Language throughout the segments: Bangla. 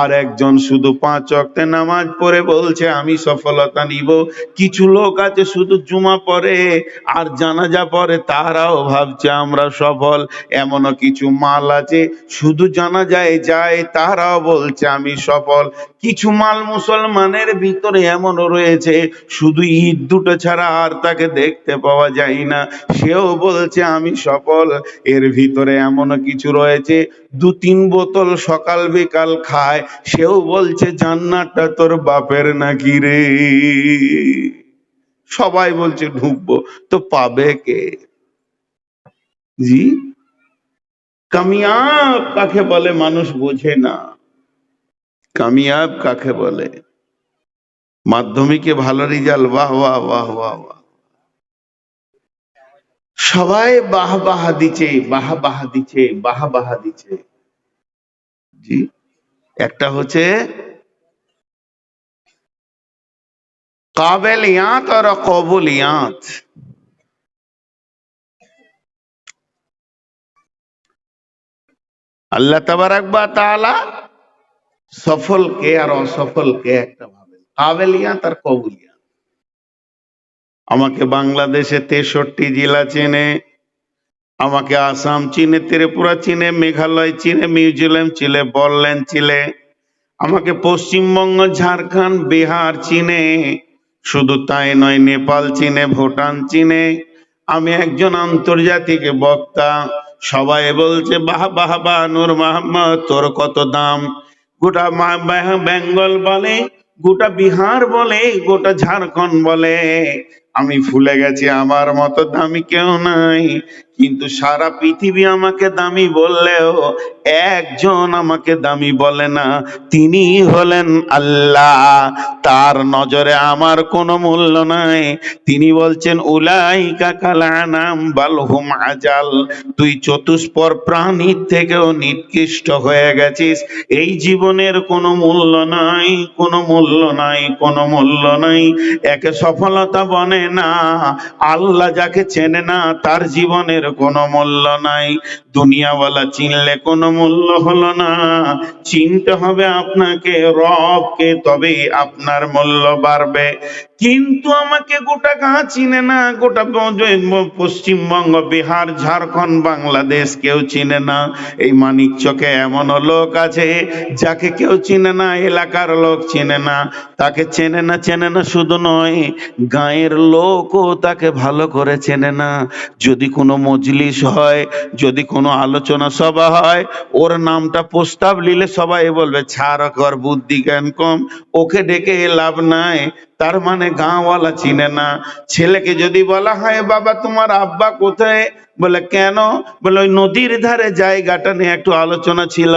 আর একজন শুধু পাঁচ অক্টে নামাজ পড়ে বলছে, আমি সফলতা নিব। কিছু লোক আছে শুধু জুমা পড়ে, আর জানাজা পড়ে, তারাও ভাবছে আমরা সফল। এমনও কিছু মাল আছে, শুধু জানাজায় যায়, তারাও বলছে আমি সফল। কিছু মাল মুসলমানের ভিতরে এমনও রয়েছে, শুধু ঈদ দুটো ছাড়া আর তাকে দেখতে পাওয়া যায় না। সেও বলছে, আমি সফল। এর ভিতরে এমনও কিছু রয়েছে দু তিন বোতল সকাল বিকাল খায় সেও বলছে, জান্নাতটা তোর বাপের নাকি রে? সবাই বলছে, ঢুকবো। তো পাবে কে? জি? কামিয়াব কাকে বলে মানুষ বোঝে না। কামিয়াব কাকে বলে? মাধ্যমিকে ভালো রেজাল্ট বাহ বাহ বাহ বাহ বাহ। সবাই বাহ, বাহা দিচ্ছে, বাহ, বাহা দিচ্ছে, বাহ, বাহা দিচ্ছে। জি? একটা হচ্ছে কাবেলিয়াত আর কবুলিয়াত। আল্লাহ তাবারাক বা সফল কে আর অসফল কে একটা ভাবেন, কাবেলিয়াত আর কবুলিয়াত। আমাকে বাংলাদেশে তেষট্টি জেলা চেনে আমাকে আসাম চিনে, ত্রিপুরা চিনে, মেঘালয় চিনে, মিউজিল্যান্ড চিনে বলল্যান্ড চিনে, আমাকে পশ্চিমবঙ্গ, ঝাড়খণ্ড, বিহার চিনে, শুধু তাই নয়, নেপাল চিনে, ভুটান চিনে। আমি একজন আন্তর্জাতিক বক্তা, সবাই বলছে, বাহ বাহ বাহ, নূর মোহাম্মদ তোর কত দাম? গোটা বেঙ্গল বলে, গোটা বিহার বলে, গোটা ঝাড়খণ্ড বলে। আমি ভুলে গেছি, আমার মতো দামি কেউ নাই। কিন্তু সারা পৃথিবী আমাকে দামি বললেও একজন আমাকে দামি বলে না। তিনি হলেন আল্লাহ। তার নজরে আমার কোনো মূল্য নাই। তিনি বলছেন উলাই কাকালানাম বালহুম আজাল। তুই চতুষ্পর প্রাণীর থেকেও নিকৃষ্ট হয়ে গেছিস। এই জীবনের কোনো মূল্য নাই, কোনো মূল্য নাই, কোনো মূল্য নাই। একে সফলতা বনে না। আল্লাহ যাকে চেনে না, তার জীবনের কোনো মূল্য নাই। দুনিয়াওয়ালা চিনলে কোনো মূল্য হলো না। চিনতে হবে আপনাকে, রবকে তবে আপনার মূল্য বাড়বে। কিন্তু আমাকে গোটা গা চিনে না, গোটা পশ্চিমবঙ্গ, বিহার, ঝাড়খণ্ড, বাংলাদেশ কেউ চিনে না। এই মানিক চকে এমন লোক আছে যাকে কেউ চিনে না, এলাকার লোক চিনে না। তাকে চেনে না চেনে না শুধু নয়, গায়ের লোকও তাকে ভালো করে চেনে না। যদি কোনো মজলিস হয়, যদি কোনো আলোচনা সভা হয়, ওর নামটা প্রস্তাব নিলে সবাই বলবে, ছাড় কর, বুদ্ধি জ্ঞান কম। ওকে ডেকে লাভ নাই। তার মানে গাঁওয়ালা চিনে না। ছেলেকে যদি বলা হয় বাবা তোমার আব্বা কোথায়? বলে, কেন? বলে, ওই নদীর ধারে জায়গাটা নিয়ে একটু আলোচনা ছিল।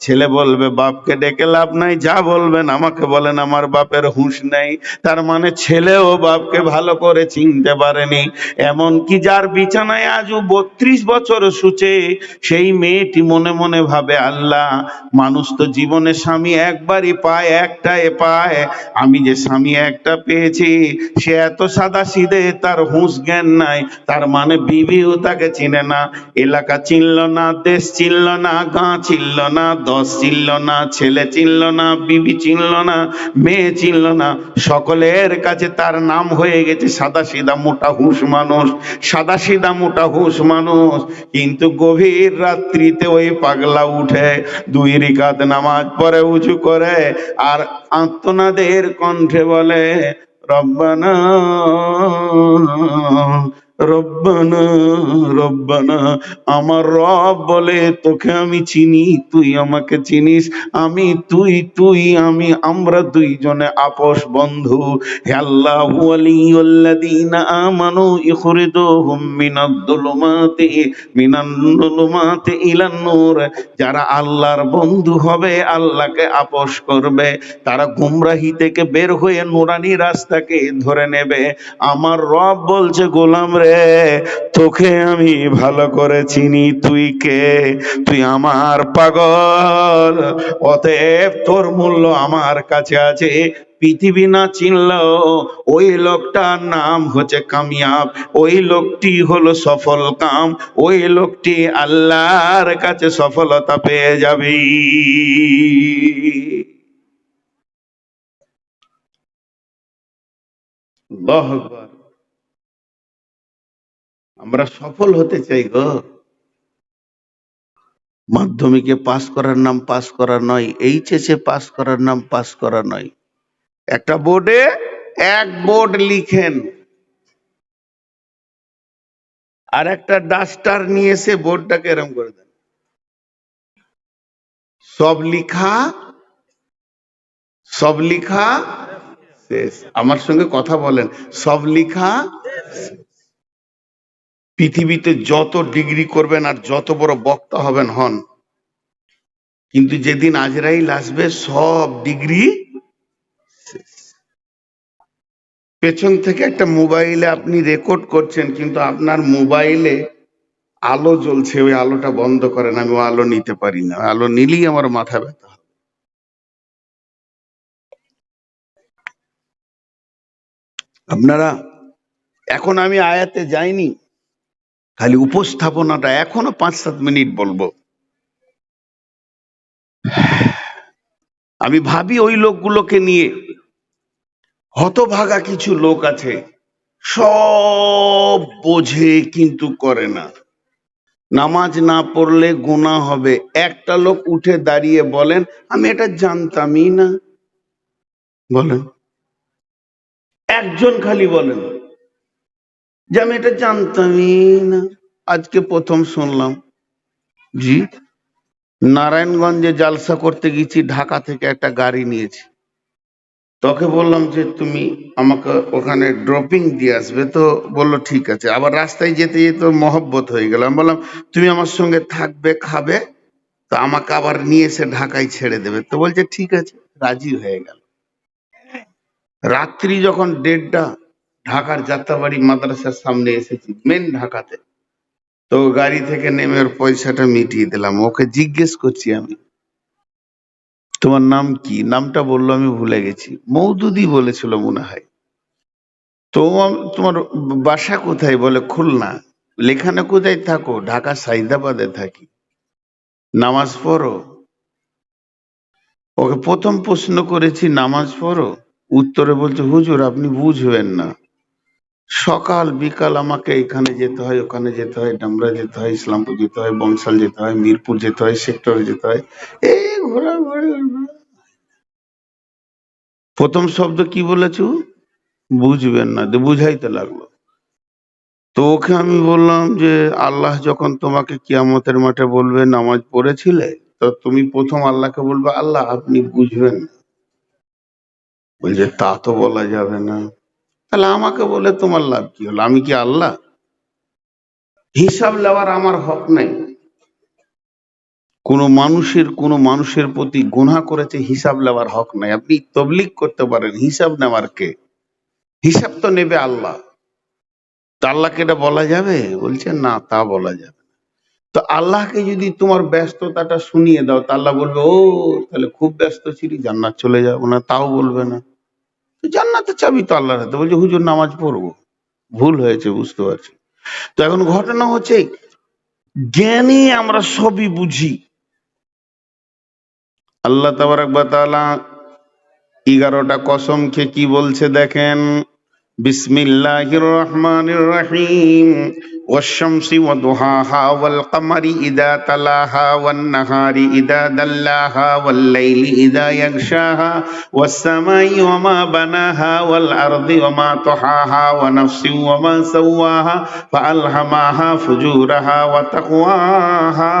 ছেলে বলবে, বাপকে ডেকে লাভ নাই, যা বলবেন আমাকে বলেন, আমার বাপের হুঁশ নেই। তার মানে ছেলেও বাপকে ভালো করে চিনতে পারেনি। এমন কি যার বিছানায় আজও বত্রিশ বছর সুচে সেই মেয়েটি মনে মনে ভাবে, আল্লাহ, মানুষ তো জীবনে স্বামী একবারই পায়, একটাই পায়। আমি যে স্বামী একটা পেয়েছি, সে এত সাদা সিধে তার হুঁশ জ্ঞান নাই। তার মানে বিবিও তাকে চিনে না। এলাকা চিনল না, দেশ চিনল না, গাঁ চিনল না, দশ চিনল না, ছেলে চিনল না, বিবি চিনল না, মেয়ে চিনল না। সকলের কাছে তার নাম হয়ে গেছে সাদা সিধা মোটা হুঁশ মানুষ, সাদা সিধা মোটা হুঁশ মানুষ। কিন্তু গভীর রাত্রিতে ওই পাগলা উঠে দুই রিকাত নামাজ পরে উঁচু করে, আর আত্মনাদের কণ্ঠে বলে, রব্বানা রব্বানা রব্বানা, আমার রব বলে তোকে আমি চিনি, তুই আমাকে চিনিস, আমি তুই তুই, আমি, আমরা দুইজনে আপোষ বন্ধু। হে আল্লাহ আমানু ইখরিজুহুম মিনাদ দুলুমাতি, মিনান দুলুমাতি ইলান নূর। যারা আল্লাহর বন্ধু হবে, আল্লাহকে আপোষ করবে। তারা গুমরাহি থেকে বের হয়ে নুরানি রাস্তাকে ধরে নেবে। আমার রব বলছে, গোলাম রে তোকে আমি ভালো করে চিনি, তুই কে? তুই আমার পাগল। অতএব তোর মূল্য আমার কাছে আছে, পৃথিবী না চিনলেও ওই লোকটার নাম হচ্ছে কামিয়াব। ওই লোকটি হলো সফল কাম, ওই লোকটি আল্লাহর কাছে সফলতা পেয়ে যাবে। আকবার। আমরা সফল হতে চাই গো। মাধ্যমিকে পাস করার নাম পাস করা নয়, এইচএসে পাস করার নাম পাস করা নয়। একটা বোর্ডে এক বোর্ড লিখেন। আর একটা ডাস্টার নিয়ে এসে বোর্ডটাকে এরম করে দেন। সব লিখা সব লিখা, শেষ। আমার সঙ্গে কথা বলেন। সব লিখা পৃথিবীতে যত ডিগ্রি করবেন আর যত বড় বক্তা হবেন হন। কিন্তু যেদিন আজরাইল আসবে, সব ডিগ্রি পেছন থেকে একটা মোবাইলে আপনি রেকর্ড করছেন, কিন্তু আপনার মোবাইলে আলো জ্বলছে, ওই আলোটা বন্ধ করেন, আমি আলো নিতে পারি না আলো নিলেই আমার মাথা ব্যথা আপনারা, এখন আমি আয়াতে যাইনি খালি উপস্থাপনাটা এখনও পাঁচ সাত মিনিট বলব। আমি ভাবি ওই লোকগুলোকে নিয়ে হতভাগা কিছু লোক আছে, সব বোঝে কিন্তু করে না। নামাজ না পড়লে গুনাহ হবে। একটা লোক উঠে দাঁড়িয়ে বলেন, আমি এটা জানতামই না। বলেন। একজন খালি বলেন যে আমি এটা জানতামই না। আজকে প্রথম শুনলাম। জি। নারায়ণগঞ্জে জালসা করতে গেছি, ঢাকা থেকে একটা গাড়ি নিয়েছি। তোকে বললাম যে তুমি আমাকে ওখানে ড্রপিং দিয়ে আসবে, তো বলল ঠিক আছে। আবার রাস্তায় যেতে যেতে মহব্বত হয়ে গেল। আমি বললাম, তুমি আমার সঙ্গে থাকবে, খাবে, তো আমাকে আবার নিয়ে এসে ঢাকায় ছেড়ে দেবে। তো বলছে, ঠিক আছে। রাজি হয়ে গেল। রাত্রি যখন দেড়টা ঢাকার যাত্রাবাড়ি মাদ্রাসার সামনে এসেছি মেন ঢাকাতে। তো গাড়ি থেকে নেমে ওর পয়সাটা মিটিয়ে দিলাম। ওকে জিজ্ঞেস করছি আমি, তোমার নাম কি? নামটা বলল আমি ভুলে গেছি। মৌদুদি বলেছিল মনে হয়। তো তোমার বাসা কোথায় বলে খুলনা। লেখানে কোথায় থাকো? ঢাকা, সাইদাবাদে থাকি। নামাজ পড়ো। ওকে প্রথম প্রশ্ন করেছি, নামাজ পড়ো? উত্তরে বলছে, হুজুর, আপনি বুঝবেন না। সকাল, বিকাল আমাকে এখানে যেতে হয়, ওখানে যেতে হয়, ডামরা যেতে হয়, ইসলামপুর যেতে হয় বংশাল যেতে হয়, মিরপুর যেতে হয়, সেক্টরে যেতে হয়। এই ঘোরাঘুরি প্রথম শব্দ কি বলেছ? বুঝবেন না বুঝাইতে লাগল। তো ওকে আমি বললাম যে, আল্লাহ যখন তোমাকে কিয়ামতের মাঠে বলবে নামাজ পড়েছিলে, তো তুমি প্রথম আল্লাহকে বলবে, আল্লাহ, আপনি বুঝবেন না। বলছে, তা তো বলা যাবে না। তাহলে আমাকে বলে তোমার লাভ কি হলো? আমি কি আল্লাহ? হিসাব নেওয়ার আমার হক নাই। কোনো মানুষের কোনো মানুষের প্রতি গুনাহ করেছে, হিসাব নেওয়ার হক নাই। আপনি তবলিক করতে পারেন। হিসাব নেওয়ার কে? হিসাব তো নেবে আল্লাহ। তো আল্লাহকে এটা বলা যাবে? বলছে না, তা বলা যাবে। তো আল্লাহকে যদি তোমার ব্যস্ততাটা শুনিয়ে দাও, তা আল্লাহ বলবে, ও, তাহলে খুব ব্যস্ত ছিলি, জান্নাত চলে যাব না, তাও বলবে না। তো জান্নাতে চাবি তো আল্লাহর হাতে। বলছে, হুজুর, নামাজ পড়ব। ভুল হয়েছে, বুঝতে পারছি। তো এখন ঘটনা হচ্ছে, জ্ঞানে আমরা সবই বুঝি। আল্লাহ তাবারাক এগারোটা কসম খেয়ে কি বলছে দেখেন? বিসমিল্লাহির রহমানির রহিম। والشمس وضحاها والقمر إذا تلاها والنهار إذا دلاها والليل إذا يغشاها والسماء وما بناها والأرض وما طحاها ونفس وما سواها فألهمها فجورها وتقواها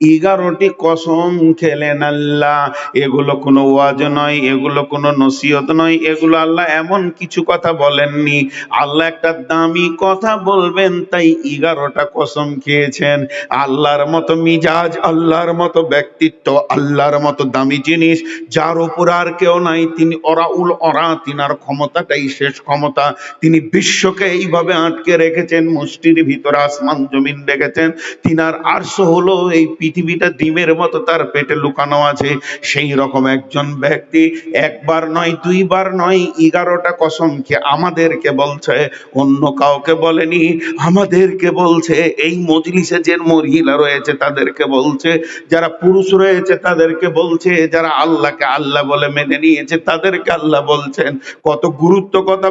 এগারোটি কসম খেলেন আল্লাহ এগুলো কোনো ওয়াজ নয়, এগুলো কোনো নসিহত নয়, এগুলো আল্লাহ এমন কিছু কথা বলেননি। আল্লাহ একটা দামি কথা বলবেন, তাই এগারোটা কসম খেয়েছেন। আল্লাহর মতো মিজাজ, আল্লাহর মতো ব্যক্তিত্ব, আল্লাহর মতো দামি জিনিস, যার উপর আর কেউ নাই। তিনি অরাউল অরা, তিনার ক্ষমতাটাই শেষ ক্ষমতা। তিনি বিশ্বকে এইভাবে আটকে রেখেছেন, মুষ্টির ভিতরে আসমান জমিন রেখেছেন। তিনার আরশ হলো এই পৃথিবীটা ডিমের মতো, তার পেটে লুকানো আছে। সেই রকম একজন ব্যক্তি, একবার নয়, দুইবার নয়, এগারোটা কসম খেয়ে আমাদেরকে বলছে, অন্য কাউকে বলেনি, আমাদেরকে বলছে, এই মজলিসে যে মহিলা রয়েছে, তাদেরকে বলছে, যারা পুরুষ রয়েছে, তাদেরকে বলছে, যারা আল্লাহকে আল্লাহ বলে মেনে নিয়েছে, তাদেরকে আল্লাহ বলছেন। কত গুরুত্ব কথা